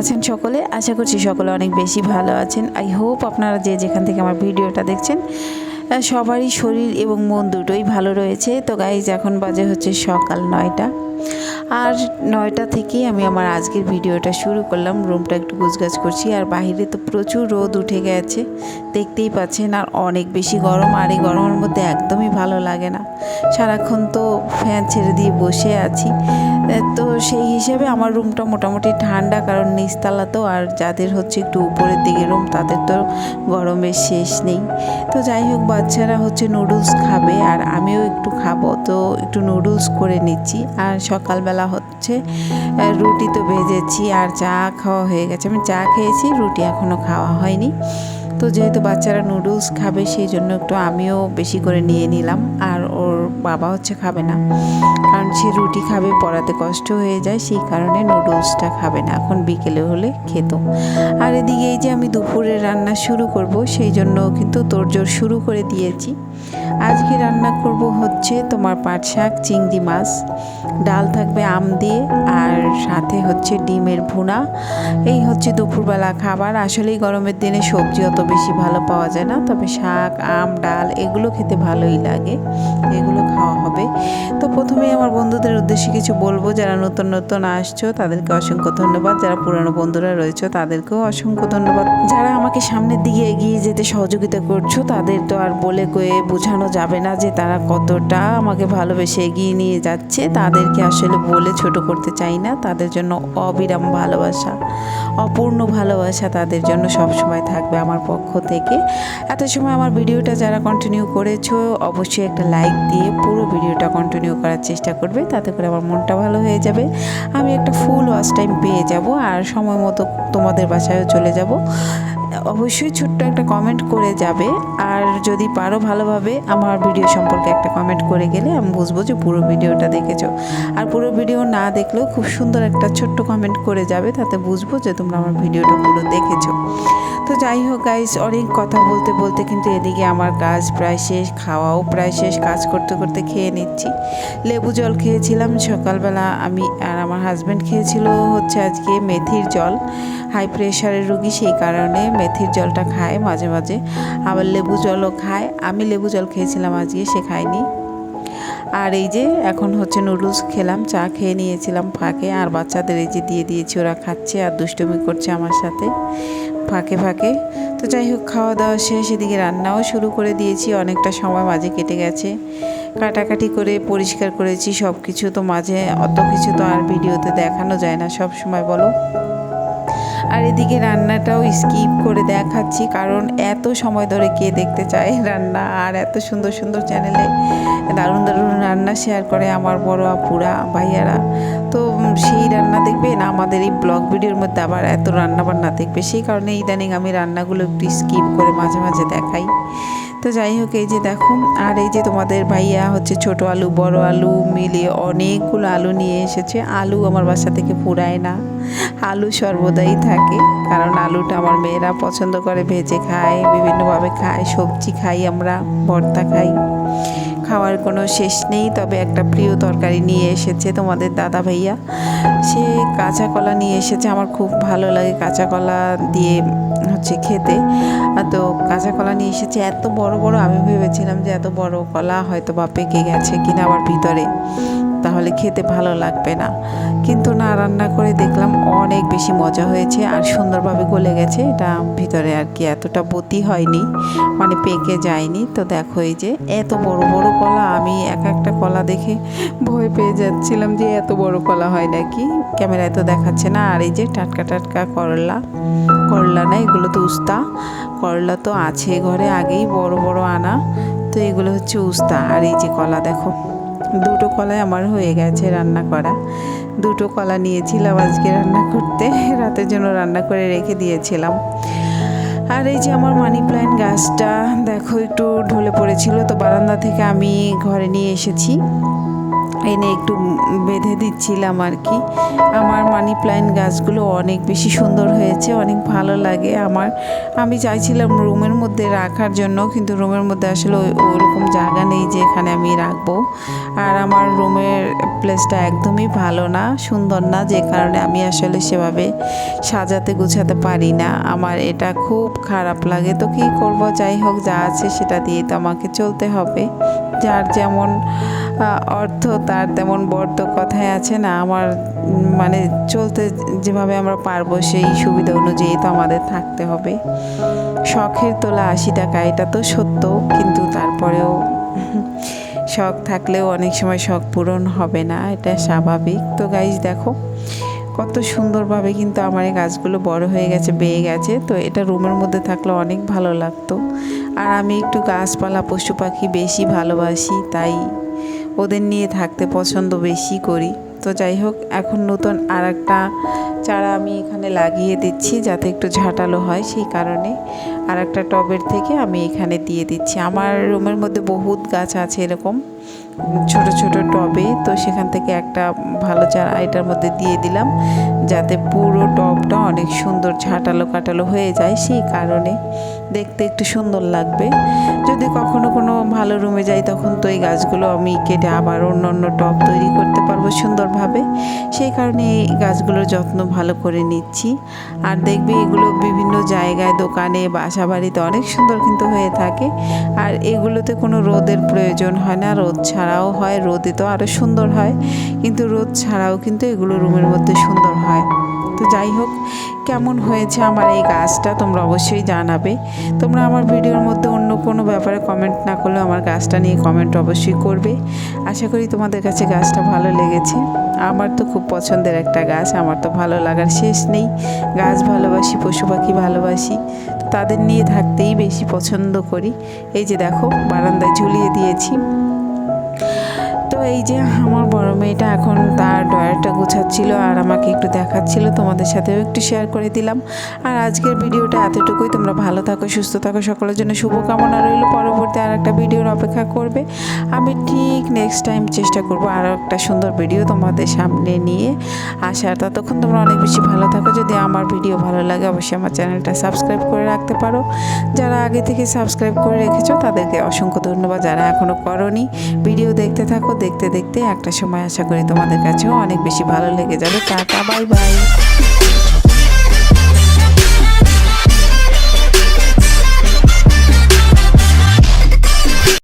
আছেন সকলে? আশা করছি সকলে অনেক বেশি ভালো আছেন। আই হোপ আপনারা যে যেখান থেকে আমার ভিডিওটা দেখছেন সবারই শরীর এবং মন দুটোই ভালো রয়েছে। তো গাইজ এখন বাজে হচ্ছে সকাল নয়টা। আর নয়টা থেকেই আমি আমার আজকের ভিডিওটা শুরু করলাম। রুমটা একটু গুছগাছ করছি আর বাইরে তো প্রচুর রোদ উঠে গেছে, দেখতেই পাচ্ছেন আর অনেক বেশি গরম আর এই গরমের মধ্যে একদমই ভালো লাগে না। সারাক্ষণ তো ফ্যান ছেড়ে দিয়ে বসে আছি। তো সেই হিসেবে আমার রুমটা মোটামুটি ঠান্ডা কারণ নিচতলা তো আর যাদের হচ্ছে একটু উপরের দিকে রুম তাদের তো গরমের শেষ নেই। তো যাই হোক, বাচ্চারা হচ্ছে নুডলস খাবে আর আমিও একটু খাব, তো একটু নুডলস করে নিচ্ছি। আর সকালবেলা হচ্ছে রুটি তো ভেজেছি আর চা খাওয়া হয়ে গেছে। আমি চা খেয়েছি, রুটি এখনও খাওয়া হয়নি। তো যেহেতু বাচ্চারা নুডলস খাবে, সেই জন্য একটু আমিও বেশি করে নিয়ে নিলাম। আর ওর বাবা হচ্ছে খাবে না। কারণ সে রুটি খাবে, পড়াতে কষ্ট হয়ে যায়, সেই কারণে নুডলসটা খাবে না। এখন বিকেলে হলে খেত। আর এদিকে এই যে আমি দুপুরে রান্না শুরু করব, সেই জন্য কিন্তু তোড়জোড় শুরু করে দিয়েছি। আজকে রান্না করব হচ্ছে তোমার পাট শাক, চিংড়ি মাছ। ডাল থাকবে আম দিয়ে, আর সাথে হচ্ছে ডিমের ভুনা। এই হচ্ছে দুপুরবেলা খাবার। আসলেই গরমের দিনে সবজি অত বেশি ভালো পাওয়া যায় না। তবে শাক, আম, ডাল এগুলো খেতে ভালোই লাগে। এগুলো খাওয়া হবে। তো প্রথমেই আমার বন্ধুদের উদ্দেশ্যে কিছু বলব। যারা নতুন নতুন আসছো, তাদেরকে অসংখ্য ধন্যবাদ। যারা পুরানো বন্ধুরা রয়েছে, তাদেরকেও অসংখ্য ধন্যবাদ। যারা আমাকে সামনের দিকে এগিয়ে যেতে সহযোগিতা করছ, তাদের তো আর বলে কয়ে বোঝানো যাবে না যে তারা কতটা আমাকে ভালোবেসে এগিয়ে নিয়ে যাচ্ছে। তাদেরকে আসলে বলে ছোট করতে চাই না। তাদের জন্য অবিরাম ভালোবাসা, অপূর্ণ ভালোবাসা তাদের জন্য সবসময় থাকবে আমার পক্ষ থেকে। এত সময় আমার ভিডিওটা যারা কন্টিনিউ করেছ, অবশ্যই একটা লাইক দিয়ে পুরো ভিডিওটা কন্টিনিউ করার চেষ্টা করবে, তাতে করে আমার মনটা ভালো হয়ে যাবে। আমি একটা ফুল ওয়াচ টাইম পেয়ে যাব আর সময় মতো তোমাদের বাসায়ও চলে যাব। অবশ্যই ছোট্ট একটা কমেন্ট করে যাবে। আর যদি পারো ভালোভাবে আমার ভিডিও সম্পর্কে একটা কমেন্ট করে গেলে আমি বুঝব যে পুরো ভিডিওটা দেখেছ। আর পুরো ভিডিও না দেখলেও খুব সুন্দর একটা ছোট্ট কমেন্ট করে যাবে, তাতে বুঝব যে তোমরা আমার ভিডিওটা পুরো দেখেছ। তো যাই হোক গাইস অনেক কথা বলতে বলতে কিন্তু এদিকে আমার কাজ প্রায় শেষ, খাওয়াও প্রায় শেষ, কাজ করতে করতে খেয়ে নিচ্ছি। লেবু জল খেয়েছিলাম, সকালবেলা আমি আর আমার হাজব্যান্ড খেয়েছিল হচ্ছে আজকে মেথির জল। হাই প্রেশারের রুগী সেই কারণে মেথির জলটা খায় মাঝে মাঝে, আবার লেবু জলও খায়। আমি লেবু জল খেয়েছিলাম আজকে, সে খায়নি। আর এই যে এখন হচ্ছে নুডলস খেলাম, চা খেয়ে নিয়েছিলাম ফাঁকে, আর বাচ্চাদের এই যে দিয়ে দিয়েছি, ওরা খাচ্ছে আর দুষ্টুমি করছে আমার সাথে। ফাঁকে ফাঁকে। তো যাই হোক, খাওয়া দাওয়া শেষ, এদিকে রান্নাও শুরু করে দিয়েছি, অনেকটা সময় মাঝে কেটে গেছে। কাটাকাটি করে পরিষ্কার করেছি সব কিছু তো মাঝে অত কিছু তো আর ভিডিওতে দেখানো যায় না, সব সময় বলো। আর এদিকে রান্নাটাও স্কিপ করে দেখাচ্ছি, কারণ এত সময় ধরে কে দেখতে চায় রান্না, আর এত সুন্দর সুন্দর চ্যানেলে দারুণ দারুণ রান্না শেয়ার করে আমার বড় আপুরা, ভাইয়ারা। তো সেই রান্না দেখবে না আমাদের এই ব্লগ ভিডিওর মধ্যে আবার এত রান্না বান্না দেখবে। সেই কারণে ইদানিং আমি রান্নাগুলো একটু স্কিপ করে মাঝে মাঝে দেখাই। তো যাই হোক, এই যে দেখো আর এই যে তোমাদের ভাইয়া হচ্ছে ছোট আলু, বড় আলু মিলিয়ে অনেকগুলো আলু নিয়ে এসেছে। আলু আমার বাসা থেকে ফুরায় না। আলু সর্বদাই থাকে, কারণ আলুটা আমার মেয়েরা পছন্দ করে। ভেজে খায়, বিভিন্নভাবে খায়। সবজি খাই আমরা, ভর্তা খাই। খাওয়ার কোনো শেষ নেই, তবে একটা প্রিয় তরকারি নিয়ে এসেছে তোমাদের দাদা ভাইয়া। সে কাঁচা কলা নিয়ে এসেছে, আমার খুব ভালো লাগে কাঁচা কলা দিয়ে হচ্ছে খেতে। তো কাঁচা কলা নিয়ে এসেছে, এত বড় বড়, আমি ভেবেছিলাম যে এত বড় কলা হয়তো বা পেকে গেছে কিনা আবার ভিতরে। তাহলে খেতে ভালো লাগবে না। কিন্তু না, রান্না করে দেখলাম অনেক বেশি মজা হয়েছে আর সুন্দরভাবে গলে গেছে। এটা ভিতরে আর কি এতটা বতি হয়নি মানে পেকে যায়নি। তো দেখো এই যে, এত বড় বড় কলা, আমি এক একটা কলা দেখে ভয় পেয়ে যাচ্ছিলাম যে এত বড় কলা হয় নাকি? ক্যামেরায় তো দেখাচ্ছে না। আর এই যে টাটকা টাটকা করলা করলা না, এগুলো তো উস্তা। করলা তো আছে ঘরে, আগেই বড় বড় আনা। তো এগুলো হচ্ছে উস্তা। আর এই যে কলা দেখো, দুটো কলাই আমার হয়ে গেছে রান্না করা। দুটো কলা নিয়েছিলাম আজকে রান্না করতে। রাতের জন্য রান্না করে রেখে দিয়েছিলাম। আর এই যে আমার মানি প্ল্যান্ট গাছটা, দেখো একটু ঢলে পড়েছিল, তো বারান্দা থেকে আমি ঘরে নিয়ে এসেছি। এনে একটু বেঁধে দিচ্ছিলাম আর কি। আমার মানি প্ল্যান্ট গাছগুলো অনেক বেশি সুন্দর হয়েছে, অনেক ভালো লাগে আমার। আমি চাইছিলাম রুমের মধ্যে রাখার জন্য, কিন্তু রুমের মধ্যে আসলে ওরকম জায়গা নেই যে এখানে আমি রাখব। আর আমার রুমের প্লেসটা একদমই ভালো না, সুন্দর না, যে কারণে আমি আসলে সেভাবে সাজাতে গুছাতে পারি না। আমার এটা খুব খারাপ লাগে, তো কী করব? যাই হোক, যা আছে সেটা দিয়ে তো আমাকে চলতে হবে। যার যেমন অর্থ তার তেমন বর্ত কথায় আছে না। আমার মানে চলতে যেভাবে আমরা পারব সেই সুবিধা অনুযায়ী তো আমাদের থাকতে হবে। শখের তোলা আশি টাকা, এটা তো সত্য, কিন্তু তারপরেও শখ থাকলেও অনেক সময় শখ পূরণ হবে না, এটা স্বাভাবিক। তো গাইজ দেখো, কত সুন্দরভাবে কিন্তু আমার এই গাছগুলো বড় হয়ে গেছে, বেয়ে গেছে, তো এটা রুমের মধ্যে থাকলে অনেক ভালো লাগতো। আর আমি একটু গাছপালা, পশু পাখি বেশি ভালোবাসি, তাই ওদের নিয়ে থাকতে পছন্দ বেশি করি। তো যাই হোক, এখন নতুন আর একটা চারা আমি এখানে লাগিয়ে দিচ্ছি যাতে একটু ঝাঁটালো হয় সেই কারণে। আর একটা টবের থেকে আমি এখানে দিয়ে দিচ্ছি। আমার রুমের মধ্যে বহুত গাছ আছে এরকম। ছোট ছোট টবে, তো সেখান থেকে একটা ভালো চারা এটার মধ্যে দিয়ে দিলাম, যাতে পুরো টবটা অনেক সুন্দর ঝাঁটালো কাটালো হয়ে যায় সেই কারণে। দেখতে একটু সুন্দর লাগবে। যদি কখনো কোনো ভালো রুমে যাই, তখন তো এই গাছগুলো আমি কেটে আবার অন্য অন্য টব তৈরি করতে পারব সুন্দরভাবে। সেই কারণে এই গাছগুলোর যত্ন ভালো করে নিচ্ছি। আর দেখবে এগুলো বিভিন্ন জায়গায়, দোকানে বাসা বাড়িতে অনেক সুন্দর কিন্তু হয়ে থাকে। আর এগুলোতে কোনো রোদের প্রয়োজন হয় না, রোদ ছাড়াও হয়, রোদে তো আরও সুন্দর হয়, কিন্তু রোদ ছাড়াও কিন্তু এগুলো রুমের মধ্যে সুন্দর হয়। তো যাই হোক, কেমন হয়েছে আমার এই গাছটা তোমরা অবশ্যই জানাবে। তোমরা আমার ভিডিওর মধ্যে অন্য কোনো ব্যাপারে কমেন্ট না করলেও আমার গাছটা নিয়ে কমেন্ট অবশ্যই করবে। আশা করি তোমাদের কাছে গাছটা ভালো লেগেছে। আমার তো খুব পছন্দের একটা গাছ, আমার তো ভালো লাগার শেষ নেই। গাছ ভালোবাসি, পশু পাখি ভালোবাসি তাদের নিয়ে থাকতেই বেশি পছন্দ করি। এই যে দেখো, বারান্দায় ঝুলিয়ে দিয়েছি। তো এই যে আমার বড় মেয়েটা এখন তার ডয়ারটা গোছাচ্ছিল আর আমাকে একটু দেখাচ্ছিল, তোমাদের সাথেও একটু শেয়ার করে দিলাম। আর আজকের ভিডিওটা এতটুকুই, তোমরা ভালো থাকো, সুস্থ থাকো, সকলের জন্য শুভকামনা রইল। পরবর্তী আর একটা ভিডিওর অপেক্ষা করবে। আমি ঠিক নেক্সট টাইম চেষ্টা করব আরও একটা সুন্দর ভিডিও তোমাদের সামনে নিয়ে আসার। ততক্ষণ তোমরা অনেক বেশি ভালো থাকো। যদি আমার ভিডিও ভালো লাগে, অবশ্যই আমার চ্যানেলটা সাবস্ক্রাইব করে রাখতে পারো। যারা আগে থেকে সাবস্ক্রাইব করে রেখেছো, তাদেরকে অসংখ্য ধন্যবাদ। যারা এখনও করনি ভিডিও দেখতে থাকো দেখতে দেখতে একটা সময় আশা করি তোমাদের কাছেও অনেক বেশি ভালো লেগে যাবে। Tata, bye bye.